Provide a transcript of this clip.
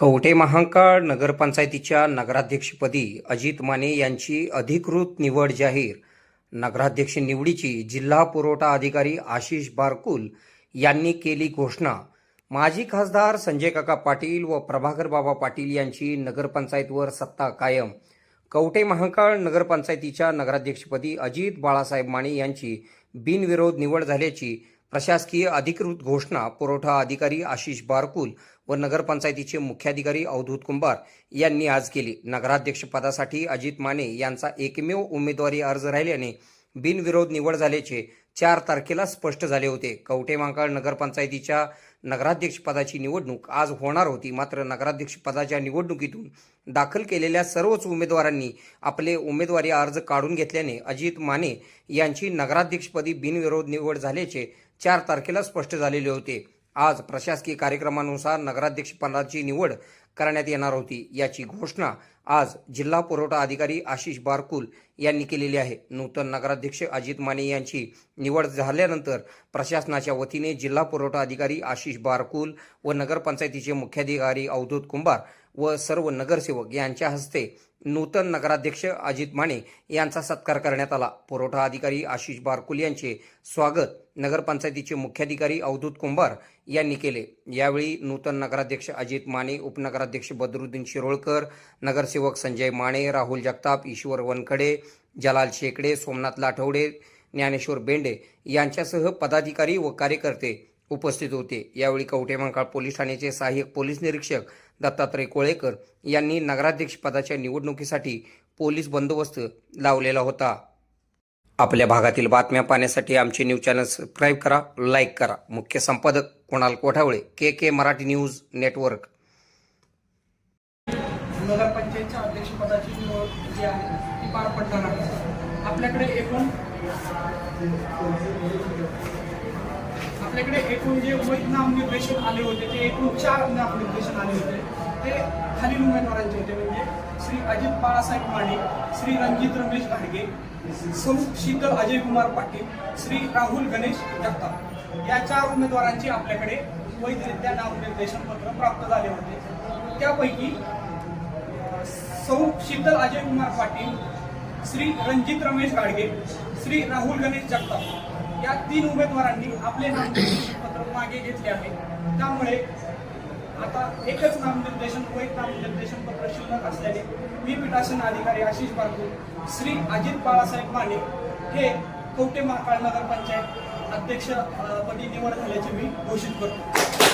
कवठे महांकाळ नगरपंचायतीच्या नगराध्यक्षपदी अजित माने यांची अधिकृत निवड जाहीर. नगराध्यक्ष निवडीची जिल्हा पुरवठा अधिकारी आशिष बारकुल यांनी केली घोषणा. माजी खासदार संजय काका पाटील व प्रभाकर बाबा पाटील यांची नगरपंचायतवर सत्ता कायम. कवठे महांकाळ नगरपंचायतीच्या नगराध्यक्षपदी अजित बाळासाहेब माने यांची बिनविरोध निवड झाल्याची प्रशासकीय अधिकृत घोषणा पुरवठा अधिकारी आशिष बारकुल व नगरपंचायतीचे मुख्याधिकारी अवधूत कुंभार यांनी आज केली. नगराध्यक्षपदासाठी अजित माने यांचा एकमेव उमेदवारी अर्ज राहिल्याने बिनविरोध निवड झाल्याचे चार तारखेला स्पष्ट झाले होते. कवठे मांकाळ नगरपंचायतीच्या नगराध्यक्षपदाची निवडणूक आज होणार होती. मात्र नगराध्यक्षपदाच्या निवडणुकीतून दाखल केलेल्या सर्वच उमेदवारांनी आपले उमेदवारी अर्ज काढून घेतल्याने अजित माने यांची नगराध्यक्षपदी बिनविरोध निवड झाल्याचे चार तारखेला स्पष्ट झालेले होते. आज प्रशासकीय कार्यक्रमानुसार नगराध्यक्षपदाची निवड करण्यात येणार होती. याची घोषणा आज जिल्हा पुरवठा अधिकारी आशिष बारकुल यांनी केलेली आहे. नूतन नगराध्यक्ष अजित माने यांची निवड झाल्यानंतर प्रशासनाच्या वतीने जिल्हा पुरवठा अधिकारी आशिष बारकुल व नगरपंचायतीचे मुख्याधिकारी अवधूत कुंभार व सर्व नगरसेवक यांच्या हस्ते नूतन नगराध्यक्ष अजित माने यांचा सत्कार करण्यात आला. पुरवठा अधिकारी आशिष बारकुल यांचे स्वागत नगरपंचायतीचे मुख्याधिकारी अवधूत कुंभार यांनी केले. यावेळी नूतन नगराध्यक्ष अजित माने उपनगराध्यक्ष बदरुद्दीन शिरोळकर नगरसेवक संजय माने राहुल जगताप ईश्वर वनखडे जलाल शेकडे सोमनाथ लाठवडे ज्ञानेश्वर बेंडे यांच्यासह पदाधिकारी व कार्यकर्ते उपस्थित होते. यावेळी कवठे महांकाळ पोलीस ठाण्याचे सहाय्यक पोलीस निरीक्षक दत्तात्रय कोळेकर यांनी नगराध्यक्ष पदाच्या निवडणुकीसाठी पोलीस बंदोबस्त लावलेला होता. आपल्या भागातील बातम्या पाहण्यासाठी आमचे न्यूज चॅनल सबस्क्राईब करा लाईक करा. मुख्य संपादक Kunal Kothawale K K Marathi news network. नगरपंचायतच्या अध्यक्षपदाची निवड जी आहे ती पार पडणार आहे आपल्याकडे एकूण आपल्याकडे एकूण जे वैध नामनिर्देशन आले होते ते एकूण चार नामनिर्देशन आले होते. ते खालील उमेदवारांचे होते म्हणजे श्री अजित बाळासाहेब माने श्री रणजित रमेश घाडगे सौ शीतल अजय कुमार पाटील श्री राहुल गणेश जगताप. या चार उमेदवारांची आपल्याकडे वैधरित्या नामनिर्देशन पत्र प्राप्त झाले होते. त्यापैकी सौ शीतल अजय कुमार पाटील श्री रणजित रमेश गाडगे श्री राहुल गणेश जगताप. या तीन उमेदवारांनी आपले नामनिर्देशन पत्र मागे घेतले आहे. त्यामुळे आता एकच नामनिर्देशन वैध नामनिर्देशन पत्र शिल्लक असल्याने मी पीठासन अधिकारी आशिष बारकू श्री अजित बाळासाहेब माने हे कवटे महाकाळ नगरपंचायत अध्यक्ष पदी निवड झाल्याचे मी घोषित करतो.